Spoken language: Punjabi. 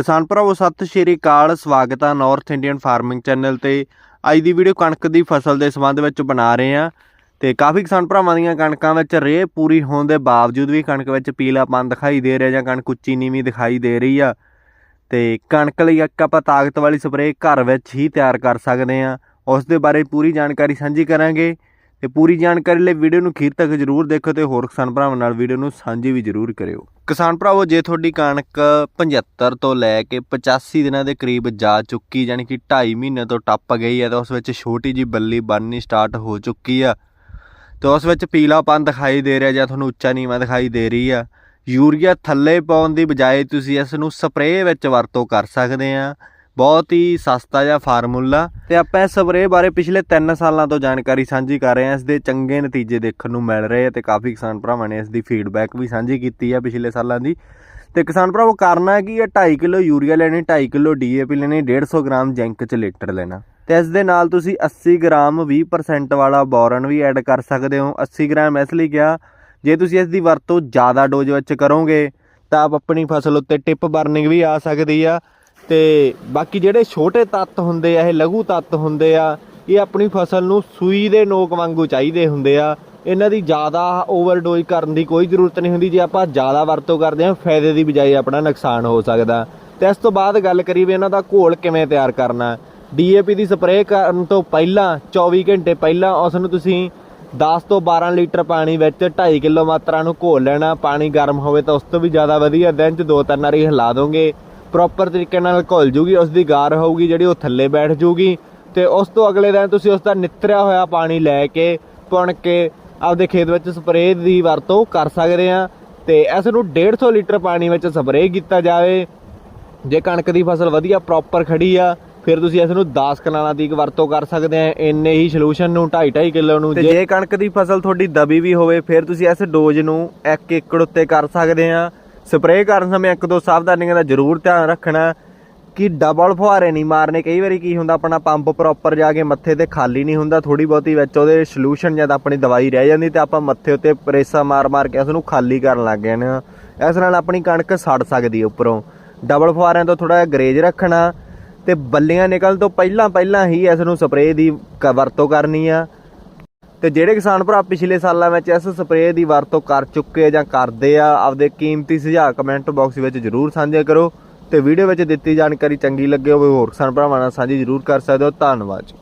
ਕਿਸਾਨ ਭਰਾਵੋ, ਸਤਿ ਸ਼੍ਰੀ ਅਕਾਲ, ਸਵਾਗਤ ਹੈ ਨਾਰਥ ਇੰਡੀਅਨ ਫਾਰਮਿੰਗ ਚੈਨਲ ਤੇ। ਅੱਜ ਦੀ ਵੀਡੀਓ ਕਣਕ ਦੀ ਫਸਲ ਦੇ ਸੰਬੰਧ ਵਿੱਚ ਬਣਾ ਰਹੇ ਹਾਂ ਤੇ ਕਾਫੀ ਕਿਸਾਨ ਭਰਾਵਾਂ ਦੀਆਂ ਕਣਕਾਂ ਵਿੱਚ ਰੇਹ ਪੂਰੀ ਹੋਣ ਦੇ ਬਾਵਜੂਦ ਵੀ ਕਣਕ ਵਿੱਚ ਪੀਲਾਪਨ ਦਿਖਾਈ ਦੇ ਰਿਹਾ ਜਾਂ ਕਣਕ ਉੱਚੀ ਨੀਵੀਂ ਦਿਖਾਈ ਦੇ ਰਹੀ ਆ। ਤੇ ਕਣਕ ਲਈ ਇੱਕ ਆਪਾਂ ਤਾਕਤ ਵਾਲੀ ਸਪਰੇਅ ਘਰ ਵਿੱਚ ਹੀ ਤਿਆਰ ਕਰ ਸਕਦੇ ਹਾਂ। ਉਸ ਦੇ ਬਾਰੇ ਪੂਰੀ ਜਾਣਕਾਰੀ ਸਾਂਝੀ ਕਰਾਂਗੇ ਤੇ ਪੂਰੀ ਜਾਣਕਾਰੀ ਲਈ ਵੀਡੀਓ ਨੂੰ ਅਖੀਰ ਤੱਕ ਜਰੂਰ ਦੇਖੋ ਤੇ ਹੋਰ ਕਿਸਾਨ ਭਰਾਵਾਂ ਨਾਲ ਵੀਡੀਓ ਨੂੰ ਸਾਂਝੀ ਵੀ ਜਰੂਰ ਕਰਿਓ। ਕਿਸਾਨ ਭਰਾਵੋ, ਜੇ ਤੁਹਾਡੀ ਕਣਕ 75 ਤੋਂ ਲੈ ਕੇ 85 ਦਿਨਾਂ ਦੇ ਕਰੀਬ ਜਾ ਚੁੱਕੀ, ਯਾਨੀ ਕਿ 2.5 ਮਹੀਨੇ ਤੋਂ ਟੱਪ ਗਈ ਹੈ, ਤਾਂ ਉਸ ਵਿੱਚ ਛੋਟੀ ਜੀ ਬੱਲੀ ਬਣਨੀ ਸਟਾਰਟ ਹੋ ਚੁੱਕੀ ਆ। ਤੇ ਉਸ ਵਿੱਚ ਪੀਲਾਪਨ ਦਿਖਾਈ ਦੇ ਰਿਹਾ ਜਾਂ ਤੁਹਾਨੂੰ ਉੱਚਾ ਨੀਵਾਂ ਦਿਖਾਈ ਦੇ ਰਹੀ ਆ। ਯੂਰੀਆ ਥੱਲੇ ਪਾਉਣ ਦੀ ਬਜਾਏ ਤੁਸੀਂ ਇਸ ਨੂੰ ਸਪਰੇਅ ਵਿੱਚ ਵਰਤੋਂ ਕਰ ਸਕਦੇ ਆ। ਬਹੁਤ ਹੀ ਸਸਤਾ ਜਿਹਾ ਫਾਰਮੂਲਾ। ਤੇ ਆਪਾਂ ਇਸ ਸਪਰੇਅ ਬਾਰੇ ਪਿਛਲੇ 3 ਸਾਲਾਂ ਤੋਂ ਜਾਣਕਾਰੀ ਸਾਂਝੀ ਕਰ ਰਹੇ ਹਾਂ। ਇਸ ਦੇ ਚੰਗੇ ਨਤੀਜੇ ਦੇਖਣ ਨੂੰ ਮਿਲ ਰਹੇ ਆ ਤੇ ਕਾਫੀ ਕਿਸਾਨ ਭਰਾਵਾਂ ਨੇ ਇਸ ਦੀ ਫੀਡਬੈਕ ਵੀ ਸਾਂਝੀ ਕੀਤੀ ਆ ਪਿਛਲੇ ਸਾਲਾਂ ਦੀ। ਤੇ ਕਿਸਾਨ ਭਰਾਵੋ, ਕਰਨਾ ਕੀ? ਹੈ 2.5 ਕਿਲੋ ਯੂਰੀਆ ਲੈਣੀ 2.5 ਕਿਲੋ ਡੀਏਪੀ ਲੈਣੀ 150 ਗ੍ਰਾਮ ਜ਼ਿੰਕ ਚ ਲੀਟਰ ਲੈਣਾ। ਤੇ ਇਸ ਦੇ ਨਾਲ ਤੁਸੀਂ 80 ਗ੍ਰਾਮ 20% ਵਾਲਾ ਬੋਰਨ ਵੀ ਐਡ ਕਰ ਸਕਦੇ ਹੋ। 80 ਗ੍ਰਾਮ ਇਸ ਲਈ ਕਿਹਾ, ਜੇ ਤੁਸੀਂ ਇਸ ਦੀ ਵਰਤੋਂ ਜ਼ਿਆਦਾ ਡੋਜ਼ ਵਿੱਚ ਕਰੋਗੇ, ਤਾਂ ਆਪ ਆਪਣੀ ਫਸਲ ਉੱਤੇ ਟਿਪ ਬਰਨਿੰਗ ਵੀ ਆ ਸਕਦੀ ਆ। ਤੇ ਬਾਕੀ ਜਿਹੜੇ ਛੋਟੇ ਤੱਤ ਹੁੰਦੇ ਆ, ਇਹ ਲਘੂ ਤੱਤ ਹੁੰਦੇ ਆ, ਇਹ ਆਪਣੀ ਫਸਲ ਨੂੰ ਸੂਈ ਦੇ ਨੋਕ ਵਾਂਗੂ ਚਾਹੀਦੇ ਹੁੰਦੇ ਆ। ਇਹਨਾਂ ਦੀ ਜ਼ਿਆਦਾ ਓਵਰਡੋਜ਼ ਕਰਨ ਦੀ ਕੋਈ ਜ਼ਰੂਰਤ ਨਹੀਂ ਹੁੰਦੀ, ਜੇ ਆਪਾਂ ਜ਼ਿਆਦਾ ਵਰਤੋਂ ਕਰਦੇ ਹਾਂ, ਫਾਇਦੇ ਦੀ ਬਜਾਏ ਆਪਣਾ ਨੁਕਸਾਨ ਹੋ ਸਕਦਾ। ਤੇ ਇਸ ਤੋਂ ਬਾਅਦ ਗੱਲ ਕਰੀਏ ਵੀ ਇਹਨਾਂ ਦਾ ਘੋਲ ਕਿਵੇਂ ਤਿਆਰ ਕਰਨਾ। ਡੀਏਪੀ ਦੀ ਸਪਰੇਅ ਕਰਨ ਤੋਂ ਪਹਿਲਾਂ 24 ਘੰਟੇ ਪਹਿਲਾਂ, ਉਸ ਨੂੰ ਤੁਸੀਂ 10 ਤੋਂ 12 ਲੀਟਰ ਪਾਣੀ ਵਿੱਚ 2.5 ਕਿਲੋ ਮਾਤਰਾ ਨੂੰ ਘੋਲ ਲੈਣਾ। ਪਾਣੀ ਗਰਮ ਹੋਵੇ ਤਾਂ ਉਸ ਤੋਂ ਵੀ ਜ਼ਿਆਦਾ ਵਧੀਆ, ਦਿਨ 'ਚ ਦੋ ਤਿੰਨ ਵਾਰੀ ਹਿਲਾ ਦੋਗੇ। ਪ੍ਰੋਪਰ ਤਰੀਕੇ ਨਾਲ ਘੁਲ ਜੂਗੀ ਉਸ ਦੀ ਗਾਰ ਹੋਊਗੀ ਜਿਹੜੀ ਉਹ ਥੱਲੇ ਬੈਠ ਜੂਗੀ ਤੇ ਉਸ ਤੋਂ ਅਗਲੇ ਦਿਨ ਤੁਸੀਂ ਉਸ ਦਾ ਨਿੱਤਰਿਆ ਹੋਇਆ ਪਾਣੀ ਲੈ ਕੇ ਪੁਣ ਕੇ ਆਪਦੇ ਖੇਤ ਵਿੱਚ ਸਪਰੇਅ ਦੀ ਵਰਤੋਂ ਕਰ ਸਕਦੇ ਆ ਤੇ ਇਸ ਨੂੰ 150 ਲੀਟਰ ਪਾਣੀ ਵਿੱਚ ਸਪਰੇਅ ਕੀਤਾ ਜਾਵੇ। ਜੇ ਕਣਕ ਦੀ ਫਸਲ ਵਧੀਆ ਪ੍ਰੋਪਰ ਖੜੀ ਆ ਫਿਰ ਤੁਸੀਂ ਇਸ ਨੂੰ 10 ਕਨਾਲਾਂ ਦੀ ਇੱਕ ਵਰਤੋਂ ਕਰ ਸਕਦੇ ਆ ਇੰਨੇ ਹੀ ਸੋਲੂਸ਼ਨ ਨੂੰ 2.5 ਕਿਲੋ ਨੂੰ ਜੇ ਕਣਕ ਦੀ ਫਸਲ ਤੁਹਾਡੀ ਦਬੀ ਵੀ ਹੋਵੇ ਫਿਰ ਤੁਸੀਂ ਇਸ ਡੋਜ਼ ਨੂੰ 1 ਏਕੜ ਉੱਤੇ ਕਰ ਸਕਦੇ ਆ ਸਪਰੇਅ ਕਰਨ ਸਮੇਂ ਇੱਕ ਦੋ ਸਾਵਧਾਨੀਆਂ ਦਾ ਜ਼ਰੂਰ ਧਿਆਨ ਰੱਖਣਾ ਕਿ ਡਬਲ ਫੁਹਾਰੇ ਨਹੀਂ ਮਾਰਨੇ। ਕਈ ਵਾਰੀ ਕੀ ਹੁੰਦਾ, ਆਪਣਾ ਪੰਪ ਪ੍ਰੋਪਰ ਜਾ ਕੇ ਮੱਥੇ ਤੇ ਖਾਲੀ ਨਹੀਂ ਹੁੰਦਾ ਥੋੜੀ ਬਹੁਤੀ ਵਿੱਚ ਉਹਦੇ ਸੋਲੂਸ਼ਨ ਜਦ ਆਪਣੀ ਦਵਾਈ ਰਹਿ ਜਾਂਦੀ ਤੇ ਆਪਾਂ ਮੱਥੇ ਉੱਤੇ ਪ੍ਰੇਸਾ ਮਾਰ-ਮਾਰ ਕੇ ਉਸ ਨੂੰ ਖਾਲੀ ਕਰਨ ਲੱਗ ਗਏ ਆ ਇਸ ਨਾਲ ਆਪਣੀ ਕਣਕ ਸੜ ਸਕਦੀ ਉੱਪਰੋਂ। ਡਬਲ ਫੁਹਾਰਿਆਂ ਤੋਂ ਥੋੜਾ ਜਿਹਾ ਗਰੇਜ ਰੱਖਣਾ ਤੇ ਬੱਲੀਆਂ ਨਿਕਲਣ ਤੋਂ ਪਹਿਲਾਂ ਪਹਿਲਾਂ ਹੀ ਇਸ ਨੂੰ ਸਪਰੇਅ ਦੀ ਕ- ਵਰਤੋਂ ਕਰਨੀ ਆ। ਤੇ ਜਿਹੜੇ ਕਿਸਾਨ ਭਰਾ ਪਿਛਲੇ ਸਾਲਾਂ ਵਿੱਚ ਇਸ ਸਪਰੇਅ ਦੀ ਵਰਤੋਂ ਕਰ ਚੁੱਕੇ ਜਾਂ ਕਰਦੇ ਆ, ਆਪਦੇ ਕੀਮਤੀ ਸੁਝਾਅ ਕਮੈਂਟ ਬਾਕਸ ਵਿੱਚ ਜਰੂਰ ਸਾਂਝੇ ਕਰੋ ਤੇ ਵੀਡੀਓ ਵਿੱਚ ਦਿੱਤੀ ਜਾਣਕਾਰੀ ਚੰਗੀ ਲੱਗੇ ਹੋਵੇ, ਹੋਰ ਕਿਸਾਨ ਭਰਾਵਾਂ ਨਾਲ ਸਾਂਝੀ ਜਰੂਰ ਕਰ ਸਕਦੇ ਹੋ। ਧੰਨਵਾਦ ਜੀ।